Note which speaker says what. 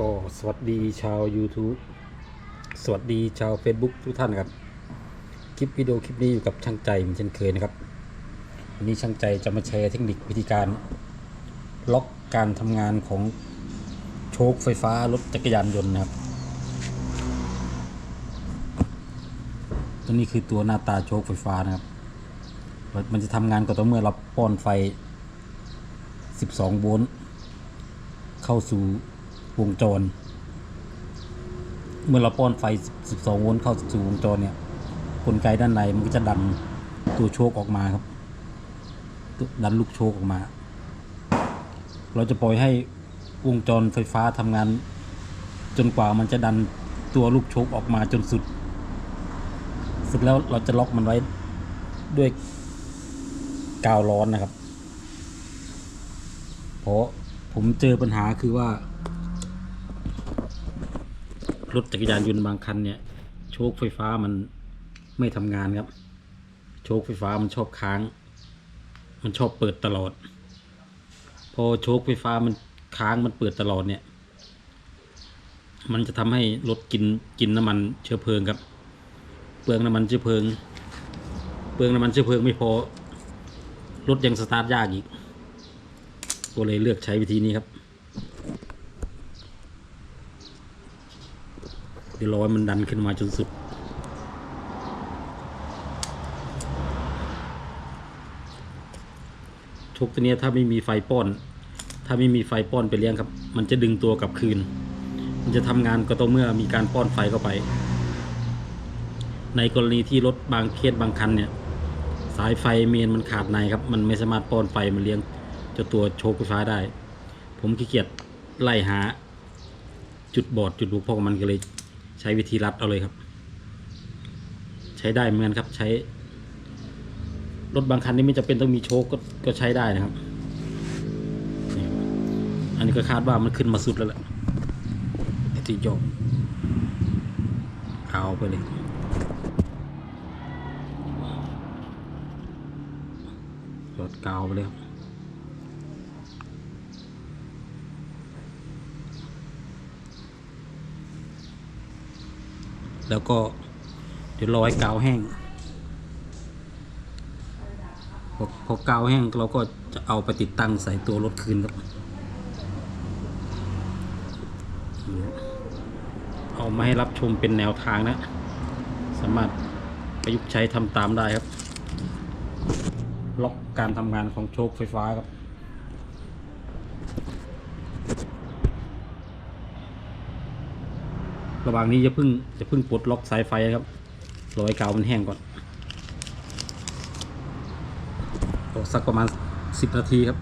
Speaker 1: ก็สวัสดีชาว YouTube สวัสดีชาว Facebook ทุกท่านครับ คลิปวิดีโอคลิปนี้อยู่กับช่างใจเหมือนเช่นเคยนะครับ วันนี้ช่างใจจะมาแชร์เทคนิควิธีการ ล็อกการทำงานของโชคไฟฟ้ารถจักรยานยนต์นะครับ ตัวนี้คือตัวหน้าตาโชคไฟฟ้านะครับ มันจะทำงานก็ต่อเมื่อเราป้อนไฟ 12 โวลต์เข้าสู่ วงจร เมื่อเราป้อนไฟ 12 โวลต์เข้าสู่วงจรเนี่ยกลไกด้านในมันก็จะดันตัวโชคออกมาครับ ดันลูกโชคออกมา เราจะปล่อยให้วงจรไฟฟ้าทำงาน จนกว่ามันจะดันตัวลูกโชคออกมาจนสุดสร็จแล้วเราจะล็อกมันไว้ด้วยกาวร้อนนะครับ เพราะผมเจอปัญหาคือว่า รถจักรยานยนต์บางคันเนี่ย โชคไฟฟ้ามันไม่ทำงานครับ โชคไฟฟ้ามันชอบค้าง มันชอบเปิดตลอด พอโชคไฟฟ้ามันค้างมันเปิดตลอดเนี่ย มันจะทำให้รถกินกินน้ำมันเชื้อเพลิงครับ เปลืองน้ำมันเชื้อเพลิง เปลืองน้ำมันเชื้อเพลิงไม่พอรถยังสตาร์ทยากอีก ก็เลยเลือกใช้วิธีนี้ครับ เดี๋ยวรอให้มันดันขึ้นมาจนสุดชกตัวเนี้ยถ้าไม่มีไฟป้อน ถ้าไม่มีไฟป้อนไปเลี้ยงครับ มันจะดึงตัวกลับคืน มันจะทำงานก็ต่อเมื่อมีการป้อนไฟเข้าไป ในกรณีที่รถบางเคสบางคันเนี่ย สายไฟเมนมันขาดในครับ มันไม่สามารถป้อนไฟมันเลี้ยงเจ้าตัวโชคไฟฟ้าได้ ผมขี้เกียจไล่หาจุดบอดจุดบุกพวกมันก็เลย ใช้วิธีรัดเอาเลยครับ ใช้ได้เหมือนกันครับ ใช้รถบางคันนี่ไม่จำเป็นต้องมีโชคก็ก็ใช้ได้นะครับ อันนี้ก็คาดว่ามันขึ้นมาสุดแล้วแหละที่โยกเอาไปเลยหยดกาไปเลยครับ แล้วก็เดี๋ยวรอให้กาวแห้งพอพอกาวแห้งเราก็จะเอาไปติดตั้งใส่ตัวรถคืนครับเอามาให้รับชมเป็นแนวทางนะ สามารถประยุกต์ใช้ทำตามได้ครับ ล็อกการทำงานของโชคไฟฟ้าครับ ระหว่างนี้จะพึ่งจะพึ่งปลดล็อกสายไฟนะครับรอให้กาวมันแห้งก่อนสักประมาณ 10 นาทีครับ